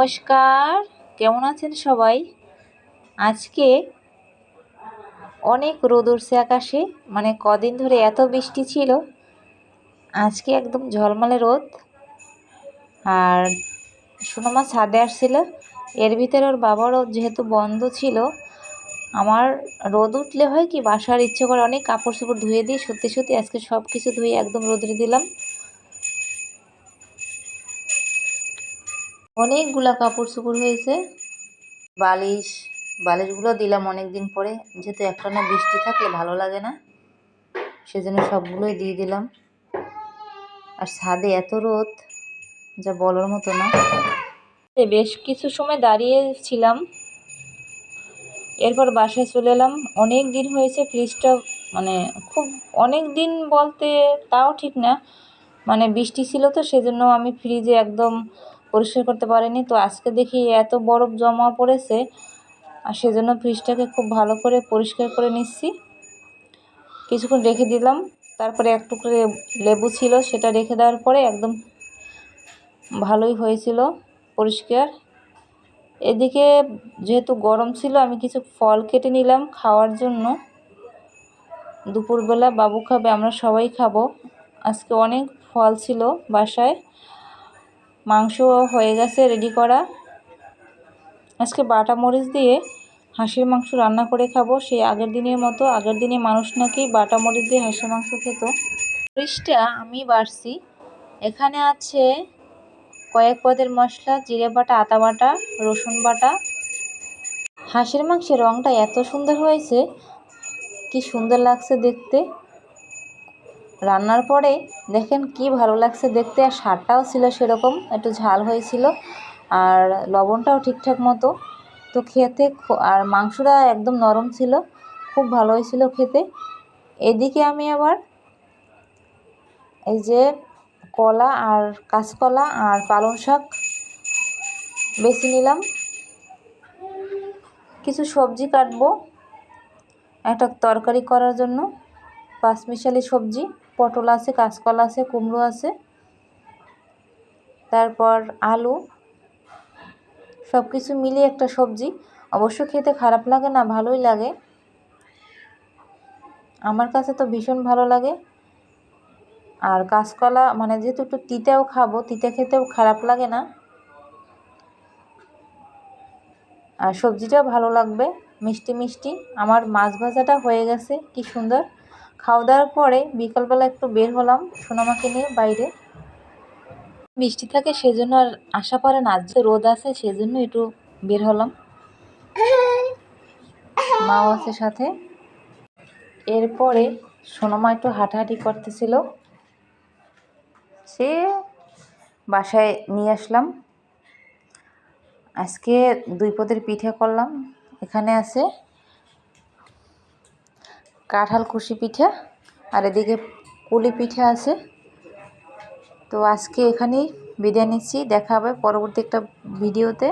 নমস্কার, কেমন আছেন সবাই? আজকে অনেক রোদ উঠছে আকাশে মানে কদিন ধরে এত বৃষ্টি ছিল, আজকে একদম ঝলমলে রোদ। আর সোনামা ছাদে আসছিল, এর ভিতরে ওর বাবারও যেহেতু বন্ধ ছিল, আমার রোদ উঠলে হয় কি, বাসার ইচ্ছে করে অনেক কাপড় চোপড় ধুয়ে দিই, সত্যি সত্যি আজকে সব কিছু ধুয়ে একদম রোদরে দিলাম। অনেকগুলা কাপড় চোপড় হয়েছে। বালিশ, বালিশগুলো দিলাম অনেক দিন পরে। যেহেতু একটানা বৃষ্টি থাকলে ভালো লাগে না, সেজন্য সবগুলোই দিয়ে দিলাম। আর ছাদে এত রোদ, যা বলার মতো না। বেশ কিছু সময় দাঁড়িয়েছিলাম। এরপর বাসায় চলে এলাম। অনেক দিন হয়েছে ফ্রিজটা মানে খুব অনেক দিন বলতে তাও ঠিক না। মানে বৃষ্টি ছিল তো, সেজন্য আমি ফ্রিজে একদম পরিষ্কার করতে পারিনি। তো আজকে দেখি এত বরফ জমা পড়েছে, আর সেজন্য ফ্রিজটাকে খুব ভালো করে পরিষ্কার করে নিচ্ছি। কিছুক্ষণ রেখে দিলাম, তারপরে এক টুকরো লেবু ছিল সেটা রেখে দেওয়ার পরে একদম ভালোই হয়েছিল পরিষ্কার। এদিকে যেহেতু গরম ছিল, আমি কিছু ফল কেটে নিলাম খাওয়ার জন্য। দুপুরবেলা বাবু খাবে, আমরা সবাই খাব। আজকে অনেক ফল ছিল বাসায়। মাংস হয়ে গেছে রেডি করা। আজকে বাটা মরিচ দিয়ে হাঁসের মাংস রান্না করে খাব। সেই আগের দিনের মতো, আগের দিনে মানুষ নাকি বাটা মরিচ দিয়ে হাঁসের মাংস খেত। মরিচটা আমি বাড়ছি। এখানে আছে কয়েক পদের মশলা, জিরে বাটা আতা বাটা, রসুন বাটা। হাঁসের মাংসের রঙটা এত সুন্দর হয়েছে, কি সুন্দর লাগছে দেখতে। রান্নার পরে দেখেন কি ভালো লাগছে দেখতে, আর সারটাও ছিল সেরকম, একটু ঝাল হয়েছিল, আর লবণটাও ঠিকঠাক মতো। তো খেতে আর মাংসটা একদম নরম ছিল, খুব ভালো হয়েছিল খেতে। এদিকে আমি আবার এই যে কলা আর কাঁচকলা আর পালং শাক বেছে নিলাম। কিছু সবজি কাটবো, একটা তরকারি করার জন্য, পাঁচমিশালি সবজি। পটল আছে, কাঁচকলা আছে, কুমড়ো আছে। তারপর আলু। সব কিছু মিলিয়ে একটা সবজি। অবশ্য খেতে খারাপ লাগে না, ভালোই লাগে। আমার কাছে তো ভীষণ ভালো লাগে। আর কাঁচকলা মানে যেহেতু একটু তিতেও খাব, তিতে খেতেও খারাপ লাগে না। আর সবজিটাও ভালো লাগবে, মিষ্টি মিষ্টি। আমার মাছ ভাজাটা হয়ে গেছে, কি সুন্দর। খাওয়া দাওয়ার পরে বিকালবেলা একটু বের হলাম সোনামাকে নিয়ে বাইরে। বৃষ্টি থাকে সেজন্য আর আশা পরে না যে রোদ আছে সেজন্য একটু বের হলাম। মাও আছে সাথে। এরপরে সোনামা একটু হাঁটাহাঁটি করতেছিল। সে বাসায় নিয়ে আসলাম। আজকে দুই পদের পিঠে করলাম। এখানে আছে কাঁঠাল কুশি পিঠা আর এদিকে পুলি পিঠা আছে। তো আজকে এখানেই বিদায় নিচ্ছি, দেখা হবে পরবর্তী একটা ভিডিওতে।